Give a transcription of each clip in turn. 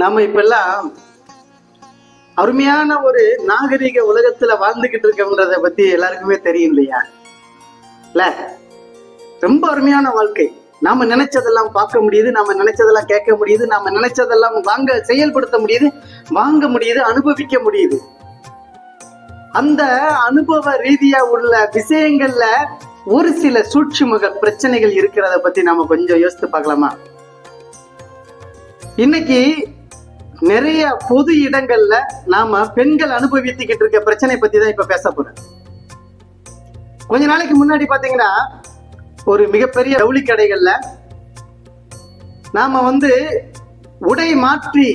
நாம இப்பெல்லாம் அருமையான ஒரு நாகரிக உலகத்துல வாழ்ந்துகிட்டு இருக்கோம்ன்றத பத்தி எல்லாருக்குமே தெரியும் இல்லையா இல்ல? ரொம்ப அருமையான வாழ்க்கை. நாம நினைச்சதெல்லாம் பார்க்க முடியுது நாம நினைச்சதெல்லாம் கேட்க முடியுது நாம நினைச்சதெல்லாம் வாங்க செயல்படுத்த முடியுது வாங்க முடியுது அனுபவிக்க முடியுது. அந்த அனுபவ ரீதியா உள்ள விஷயங்கள்ல ஒரு சில சூட்சுமக பிரச்சனைகள் இருக்கிறத பத்தி நாம கொஞ்சம் யோசித்து பார்க்கலாமா? இன்னைக்கு நிறைய பொது இடங்கள்ல நாம பெண்கள் அனுபவித்துக்கிட்டு இருக்க பிரச்சனை பத்தி தான் இப்ப பேச போறேன். கொஞ்ச நாளைக்கு முன்னாடி பாத்தீங்கன்னா ஒரு மிகப்பெரிய ஜவுளி கடைகள்ல நாம வந்து உடை மாற்றி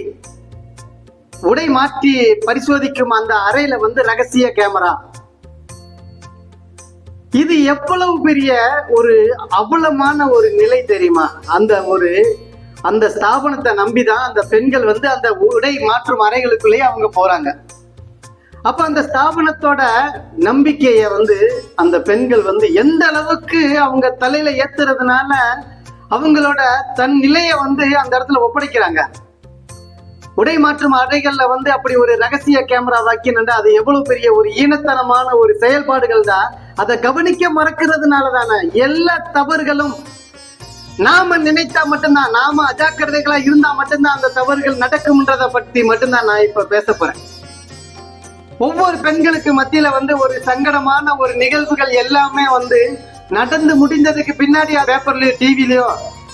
உடை மாற்றி பரிசோதிக்கும் அந்த அறையில வந்து ரகசிய கேமரா. இது எவ்வளவு பெரிய ஒரு அவலமான ஒரு நிலை தெரியுமா? அந்த ஒரு அந்த ஸ்தாபனத்தை நம்பிதான் அந்த பெண்கள் வந்து அந்த உடை மாற்றும் அறைகளுக்குள்ளேயே அவங்க போறாங்க. அப்ப அந்த ஸ்தாபனத்தோட நம்பிக்கைய வந்து அந்த பெண்கள் வந்து எந்த அளவுக்கு அவங்க தலையில ஏத்துறதுனால அவங்களோட தன் நிலைய வந்து அந்த இடத்துல ஒப்படைக்கிறாங்க. உடை மாற்றும் அறைகள்ல வந்து அப்படி ஒரு ரகசிய கேமரா வாக்கினா அது எவ்வளவு பெரிய ஒரு ஈனத்தனமான ஒரு செயல்பாடுகள் தான் அதை கவனிக்க மறக்கிறதுனால தானே எல்லா தவறுகளும் நாம நினைத்தா மட்டும்தான் நாம அஜாக்கிரதைகளா இருந்தா மட்டும்தான் அந்த தவறுகள் நடக்கும்ன்றத பத்தி மட்டும்தான் நான் இப்ப பேச போறேன். ஒவ்வொரு பெண்களுக்கு மத்தியில வந்து ஒரு சங்கடமான ஒரு நிகழ்வுகள் எல்லாமே வந்து நடந்து முடிந்ததுக்கு பின்னாடி பேப்பர்லயோ டிவிலயோ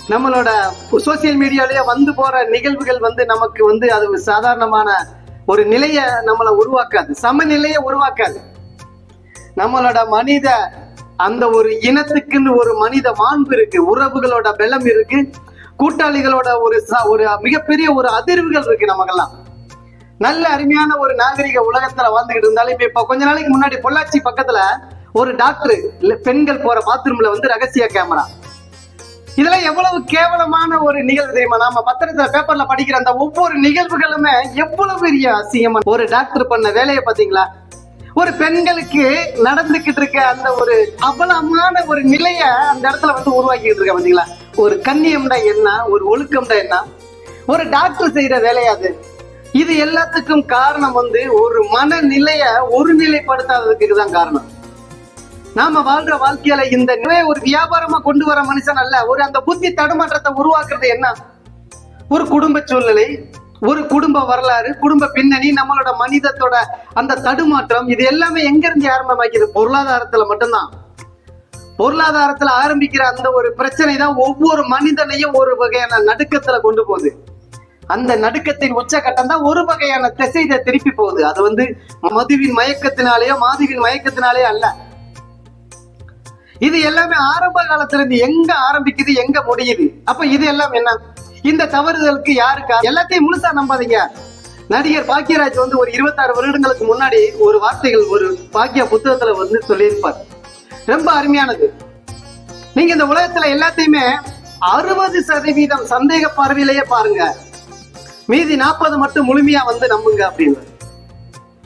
நம்மளோட சோசியல் மீடியாலயோ வந்து போற நிகழ்வுகள் வந்து நமக்கு வந்து அது ஒரு சாதாரணமான ஒரு நிலைய நம்மளை உருவாக்காது. சமநிலையை உருவாக்காது. நம்மளோட மனித அந்த ஒரு இனத்துக்குன்னு ஒரு மனித மாண்பு இருக்கு உறவுகளோட பலம் இருக்கு கூட்டாளிகளோட ஒரு ச- ஒரு மிகப்பெரிய ஒரு அதிர்வுகள் இருக்கு நமக்கெல்லாம். நல்ல அருமையான ஒரு நாகரிக உலகத்துல வாழ்ந்துகிட்டு இருந்தாலும் இப்ப இப்ப கொஞ்ச நாளைக்கு முன்னாடி பொள்ளாச்சி பக்கத்துல ஒரு டாக்டர் இல்ல பெண்கள் போற பாத்ரூம்ல வந்து ரகசிய கேமரா. இதெல்லாம் எவ்வளவு கேவலமான ஒரு நிகழ்வு தெரியுமா? நாம பத்திரத்துல பேப்பர்ல படிக்கிற அந்த ஒவ்வொரு நிகழ்வுகளுமே எவ்வளவு பெரிய அசிங்கமா ஒரு டாக்டர் பண்ண வேலையை பாத்தீங்களா ஒரு பெண்களுக்கு நடந்துகிட்டு இருக்க அந்த ஒரு அவலமான ஒரு நிலைய அந்த இடத்துல வந்து உருவாக்கிட்டு இருக்க பாத்தீங்களா? ஒரு கண்ணியம்னா என்ன? ஒரு ஒழுக்கம்னா என்ன? ஒரு டாக்டர் செய்யற வேலையாது இது எல்லாத்துக்கும் காரணம் வந்து ஒரு மனநிலைய ஒருநிலைப்படுத்தாததுக்கு தான் காரணம். நாம வாழ்ற வாழ்க்கையில இந்த நிலையை ஒரு வியாபாரமா கொண்டு வர மனுஷன் அல்ல. ஒரு அந்த புத்தி தடுமாற்றத்தை உருவாக்குறது என்ன? ஒரு குடும்ப சூழ்நிலை ஒரு குடும்ப வரலாறு குடும்ப பின்னணி நம்மளோட மனிதத்தோட அந்த தடுமாற்றம் இது எல்லாமே எங்க இருந்து ஆரம்பமாக்கிது பொருளாதாரத்துல மட்டும்தான். பொருளாதாரத்துல ஆரம்பிக்கிற அந்த ஒரு பிரச்சனை தான் ஒவ்வொரு மனிதனையும் ஒரு வகையான நடுக்கத்துல கொண்டு போகுது. அந்த நடுக்கத்தின் உச்சகட்டம் தான் ஒரு வகையான திசை இதை திருப்பி போகுது. அது வந்து மதுவின் மயக்கத்தினாலேயோ மாதுவின் மயக்கத்தினாலேயோ அல்ல. இது எல்லாமே ஆரம்ப காலத்துல இருந்து எங்க ஆரம்பிக்குது எங்க முடியுது? அப்ப இது எல்லாம் என்ன? இந்த தவறுதலுக்கு யாருக்கா எல்லாத்தையும் முழுசா நம்பாதீங்க. நடிகர் பாக்கியராஜ் வந்து ஒரு இருபத்தாறு வருடங்களுக்கு முன்னாடி ஒரு வார்த்தைகள் ஒரு பாக்கிய புத்தகத்துல வந்து சொல்லியிருப்பார். ரொம்ப அருமையானது. நீங்க இந்த உலகத்துல எல்லாத்தையுமே அறுபது சதவீதம் சந்தேக பார்வையிலேயே பாருங்க. மீதி நாற்பது மட்டும் முழுமையா வந்து நம்புங்க அப்படின்னு.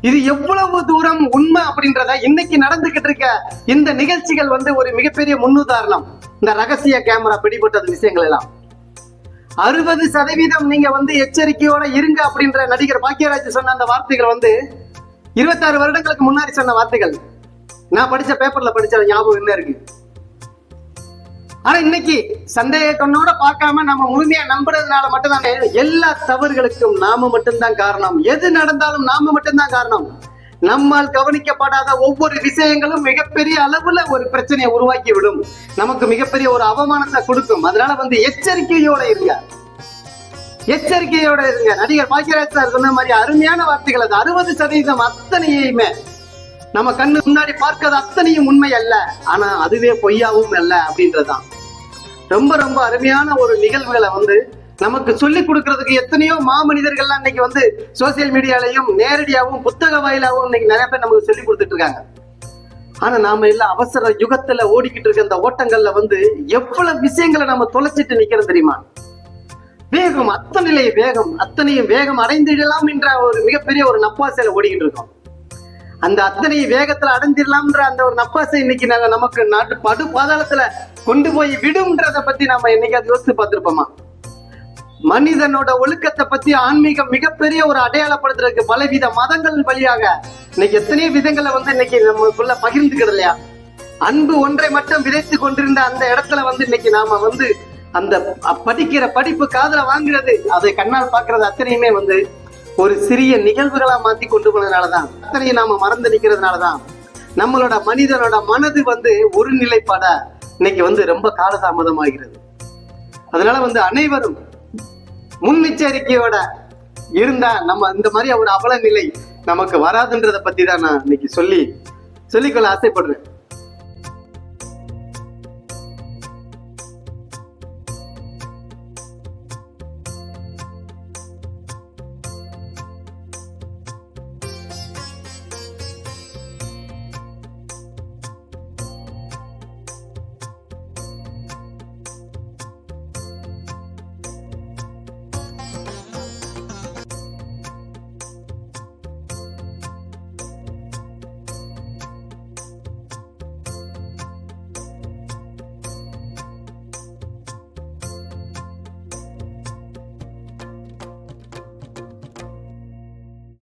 இது எவ்வளவு தூரம் உண்மை அப்படின்றத இன்னைக்கு நடந்துகிட்டு இருக்க இந்த நிகழ்ச்சிகள் வந்து ஒரு மிகப்பெரிய முன்னுதாரணம். இந்த ரகசிய கேமரா பிடிபட்டது விஷயங்கள் எல்லாம். அறுபது சதவீதம் நீங்க வந்து எச்சரிக்கையோட இருங்க அப்படின்ற நடிகர் பாக்கியராஜ் சொன்ன அந்த வார்த்தைகள் வந்து இருபத்தாறு வருடங்களுக்கு முன்னாடி சொன்ன வார்த்தைகள். நான் படிச்ச பேப்பர்ல படிச்ச ஞாபகம் என்ன இருக்கு. ஆனா இன்னைக்கு சந்தேக கண்ணோட பார்க்காம நம்ம முழுமையா நம்புறதுனால மட்டும்தான் எல்லா தவறுகளுக்கும் நாம மட்டும்தான் காரணம். எது நடந்தாலும் நாம மட்டும்தான் காரணம். நம்மால் கவனிக்கப்படாத ஒவ்வொரு விஷயங்களும் மிகப்பெரிய அளவுல ஒரு பிரச்சனையை உருவாக்கி விடும் நமக்கு மிகப்பெரிய ஒரு அவமானத்தை கொடுக்கும். அதனால வந்து எச்சரிக்கையோட இருங்க. எச்சரிக்கையோட இருங்க. நடிகர் பாக்கியராஜ் சார் சொன்ன மாதிரி அருமையான வார்த்தைகள் அது. அறுபது சதவீதம் அத்தனையுமே நம்ம கண்ணு முன்னாடி பார்க்கிறது அத்தனையும் உண்மை அல்ல. ஆனா அதுவே பொய்யாவும் அல்ல அப்படின்றதுதான். ரொம்ப ரொம்ப அருமையான ஒரு நிகழ்வுகளை வந்து நமக்கு சொல்லி கொடுக்கறதுக்கு எத்தனையோ மாமனிதர்கள்லாம் இன்னைக்கு வந்து சோசியல் மீடியாலையும் நேரடியாகவும் புத்தக வாயிலாகவும் இன்னைக்கு நிறைய பேர் நமக்கு சொல்லி கொடுத்துட்டு இருக்காங்க. ஆனா நாம எல்லாம் அவசர யுகத்துல ஓடிக்கிட்டு இருக்க இந்த ஓட்டங்கள்ல வந்து எவ்வளவு விஷயங்களை நம்ம தொலைச்சிட்டு நிக்கிறோம் தெரியுமா? வேகம் அத்தனை வேகம் அத்தனையும் வேகம் அடைந்திடலாம் என்ற ஒரு மிகப்பெரிய ஒரு நப்பாசையில ஓடிக்கிட்டு இருக்கோம். அந்த அத்தனை வேகத்துல அடைஞ்சிடலாம்ன்ற அந்த ஒரு நப்பாசை இன்னைக்கு நாங்க நமக்கு நாட்டு படு பாதாளத்துல கொண்டு போய் விடும்ன்றத பத்தி நம்ம என்னைக்காவது யோசித்து பார்த்திருப்போமா? மனிதனோட ஒழுக்கத்தை பத்தி ஆன்மீகம் மிகப்பெரிய ஒரு அடையாளப்படுத்துறதுக்கு பலவித மதங்கள் வழியாக இன்னைக்கு எத்தனையோ விதங்களை வந்து இன்னைக்கு நமக்குள்ள பகிர்ந்துக்கிறது இல்லையா? அன்பு ஒன்றை மட்டும் விதைத்து கொண்டிருந்த அந்த இடத்துல வந்து இன்னைக்கு நாம வந்து அந்த படிக்கிற படிப்பு காதல வாங்குறது அதை கண்ணால் பாக்குறது அத்தனையுமே வந்து ஒரு சிறிய நிகழ்வுகளா மாத்தி கொண்டு போனதுனாலதான் அத்தனையும் நாம மறந்து நிக்கிறதுனாலதான் நம்மளோட மனிதனோட மனது வந்து ஒரு நிலைப்பாட இன்னைக்கு வந்து ரொம்ப காலதாமதம் ஆகிறது அதனால வந்து அனைவரும் முன்னெச்சரிக்கையோட இருந்தா நம்ம இந்த மாதிரி ஒரு அவல நிலை நமக்கு வராதுன்றத பத்தி தான் நான் இன்னைக்கு சொல்லி சொல்லிக்கொள்ள ஆசைப்படுறேன்.